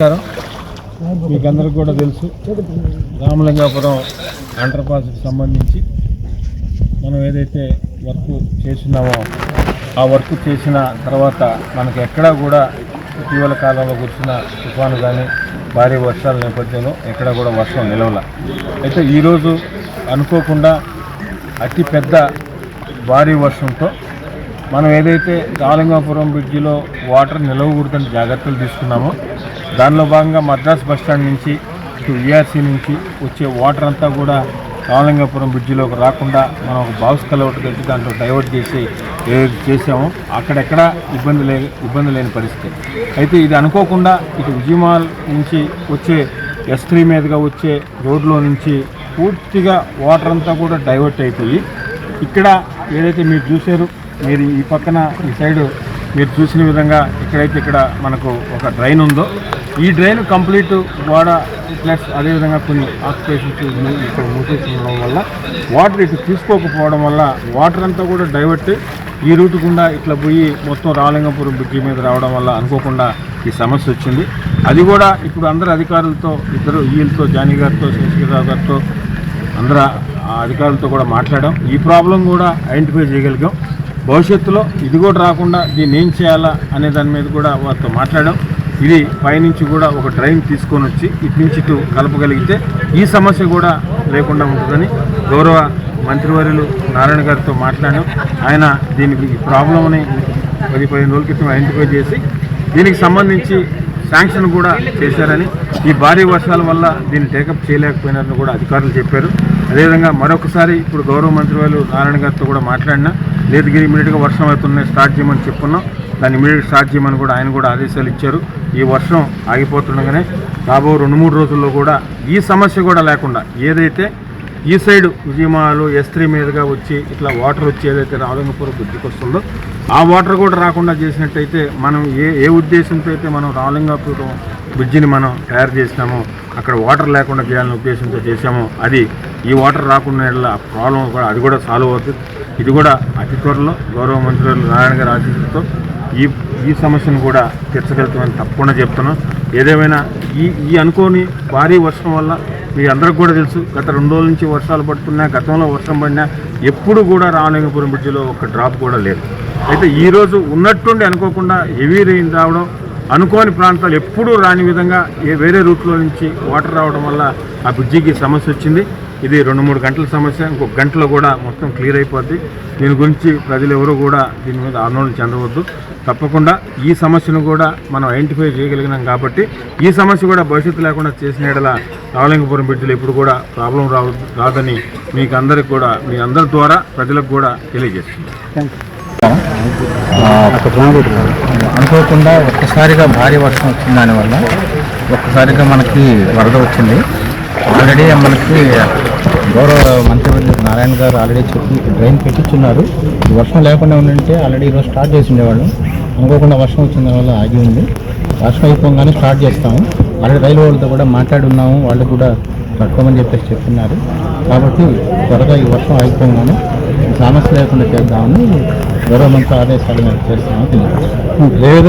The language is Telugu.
మీకు అందరికి కూడా తెలుసు రామలింగాపురం అండర్పాస్కి సంబంధించి మనం ఏదైతే వర్క్ చేస్తున్నామో ఆ వర్క్ చేసిన తర్వాత మనకు ఎక్కడా కూడా ఇటీవల కాలంలో కూర్చున్న తుఫాను కానీ భారీ వర్షాల నేపథ్యంలో ఎక్కడా కూడా వర్షం నిలవల. అయితే ఈరోజు అనుకోకుండా అతి పెద్ద భారీ వర్షంతో మనం ఏదైతే రాలింగాపురం బ్రిడ్జిలో వాటర్ నిలవకూడదని జాగ్రత్తలు తీసుకున్నామో దానిలో భాగంగా మద్రాస్ బస్ స్టాండ్ నుంచి ఇటు విఆర్సీ నుంచి వచ్చే వాటర్ అంతా కూడా రామలింగాపురం బ్రిడ్జిలోకి రాకుండా మనం ఒక బాక్స్ కలవట్ కట్టి దాంట్లో డైవర్ట్ చేసి ఏదైతే చేసామో అక్కడెక్కడ ఇబ్బంది లే ఇబ్బంది లేని పరిస్థితి. అయితే ఇది అనుకోకుండా ఇటు విజయమాల్ నుంచి వచ్చే ఎస్ త్రీ మీదుగా వచ్చే రోడ్లో నుంచి పూర్తిగా వాటర్ అంతా కూడా డైవర్ట్ అయిపోయి ఇక్కడ ఏదైతే మీరు చూసారు మీరు ఈ పక్కన ఈ సైడు మీరు చూసిన విధంగా ఇక్కడైతే ఇక్కడ మనకు ఒక డ్రైన్ ఉందో ఈ డ్రైన్ కంప్లీట్ గోడ ప్లస్ అదేవిధంగా కొన్ని ఆక్యుపేషన్స్ ఇక్కడ మూసేసుకోవడం ఉండడం వల్ల వాటర్ ఇటు తీసుకోకపోవడం వల్ల వాటర్ అంతా కూడా డైవర్ట్ ఈ రూట్ గుండా ఇట్లా పోయి మొత్తం రాళింగపురం బ్రిడ్జి మీద రావడం వల్ల అనుకోకుండా ఈ సమస్య వచ్చింది. అది కూడా ఇప్పుడు అందరు అధికారులతో ఇద్దరు వీళ్ళతో జానీ గారితో శేషగిరిరావు గారితో అందరూ అధికారులతో కూడా మాట్లాడాం. ఈ ప్రాబ్లం కూడా ఐడెంటిఫై చేయగలిగాం. భవిష్యత్తులో ఇది కూడా రాకుండా దీన్ని ఏం చేయాలా అనే దాని మీద కూడా వారితో మాట్లాడాం. ఇది పైనుంచి కూడా ఒక డ్రైన్ తీసుకొని వచ్చి ఇటు నుంచి ఇటు కలపగలిగితే ఈ సమస్య కూడా లేకుండా ఉంటుందని గౌరవ మంత్రివర్యులు నారాయణ గారితో మాట్లాడాం. ఆయన దీనికి ఈ ప్రాబ్లంని పది పదిహేను రోజుల క్రితం ఐడెంటిఫై చేసి దీనికి సంబంధించి శాంక్షన్ కూడా చేశారని ఈ భారీ వర్షాల వల్ల దీన్ని టేకప్ చేయలేకపోయినారని కూడా అధికారులు చెప్పారు. అదేవిధంగా మరొకసారి ఇప్పుడు గౌరవ మంత్రి వాళ్ళు నారాయణ గారితో కూడా మాట్లాడినా లేదు గిరి ఇమీడియట్గా వర్షం అవుతున్నాయి స్టార్ట్ చేయమని చెప్పుకున్నాం. దాన్ని ఇమీడియట్ స్టార్ట్ చేయమని కూడా ఆయన కూడా ఆదేశాలు ఇచ్చారు. ఈ వర్షం ఆగిపోతుండగానే రాబో రెండు మూడు రోజుల్లో కూడా ఈ సమస్య కూడా లేకుండా ఏదైతే ఈ సైడ్ విజయమాలు ఎస్ త్రీ మీదుగా వచ్చి ఇట్లా వాటర్ వచ్చి ఏదైతే రావలింగపురం బ్రిడ్జికి వస్తుందో ఆ వాటర్ కూడా రాకుండా చేసినట్టయితే మనం ఏ ఏ ఉద్దేశంతో అయితే మనం రావలింగాపురం బ్రిడ్జిని మనం తయారు చేసినామో అక్కడ వాటర్ లేకుండా చేయాలనే ఉద్దేశంతో చేసామో అది ఈ వాటర్ రాకుండా ప్రాబ్లం కూడా అది కూడా సాల్వ్ అవుతుంది. ఇది కూడా అతి త్వరలో గౌరవ మంత్రులు నారాయణ గారి ఆశీస్సులతో ఈ ఈ సమస్యను కూడా తీర్చగలుగుతామని తప్పకుండా చెప్తున్నాం. ఏదేమైనా ఈ ఈ అనుకోని భారీ వర్షం వల్ల మీ అందరికి కూడా తెలుసు గత రెండు రోజుల నుంచి వర్షాలు పడుతున్నా గతంలో వర్షం పడినా ఎప్పుడు కూడా రామలింగపురం బ్రిడ్జిలో ఒక డ్రాప్ కూడా లేదు. అయితే ఈరోజు ఉన్నట్టుండి అనుకోకుండా హెవీ రెయిన్ రావడం అనుకోని ప్రాంతాలు ఎప్పుడూ రాని విధంగా ఏ వేరే రూట్లో నుంచి వాటర్ రావడం వల్ల ఆ బ్రిడ్జికి సమస్య వచ్చింది. ఇది రెండు మూడు గంటల సమస్య ఇంకొక గంటలో కూడా మొత్తం క్లియర్ అయిపోద్ది. దీని గురించి ప్రజలు ఎవరు కూడా దీని మీద ఆందోళన చెందవద్దు. తప్పకుండా ఈ సమస్యను కూడా మనం ఐడెంటిఫై చేయగలిగినాం కాబట్టి ఈ సమస్య కూడా భవిష్యత్తు లేకుండా చేసిన ఎడల రావలింగపురం బిడ్డలు ఎప్పుడు కూడా ప్రాబ్లం రావు రాదని మీకు అందరికి కూడా మీ అందరి ద్వారా ప్రజలకు కూడా తెలియజేస్తుంది అనుకోకుండా ఒక్కసారిగా భారీ వర్షం వచ్చిన దానివల్ల ఒక్కసారిగా మనకి వరద వచ్చింది. ఆల్రెడీ మనకి గౌరవ మంత్రివర్యులు నారాయణ గారు ఆల్రెడీ చెప్పి డ్రైన్ పెట్టించున్నారు. ఈ వర్షం లేకుండా ఉంటే ఆల్రెడీ ఈరోజు స్టార్ట్ చేసి ఉండేవాళ్ళు. అనుకోకుండా వర్షం వచ్చిన వల్ల ఆగి ఉంది. వర్షం అయిపోగానే స్టార్ట్ చేస్తాము. ఆల్రెడీ రైలు వాళ్ళతో కూడా మాట్లాడున్నాము వాళ్ళు కూడా కట్టుకోమని చెప్పేసి చెప్తున్నారు. కాబట్టి త్వరగా ఈ వర్షం ఆగిపోగానే సమస్య లేకుండా చేద్దామని గౌరవ మంత్రి ఆదేశాలు మేము చేస్తున్నాము. లేదు.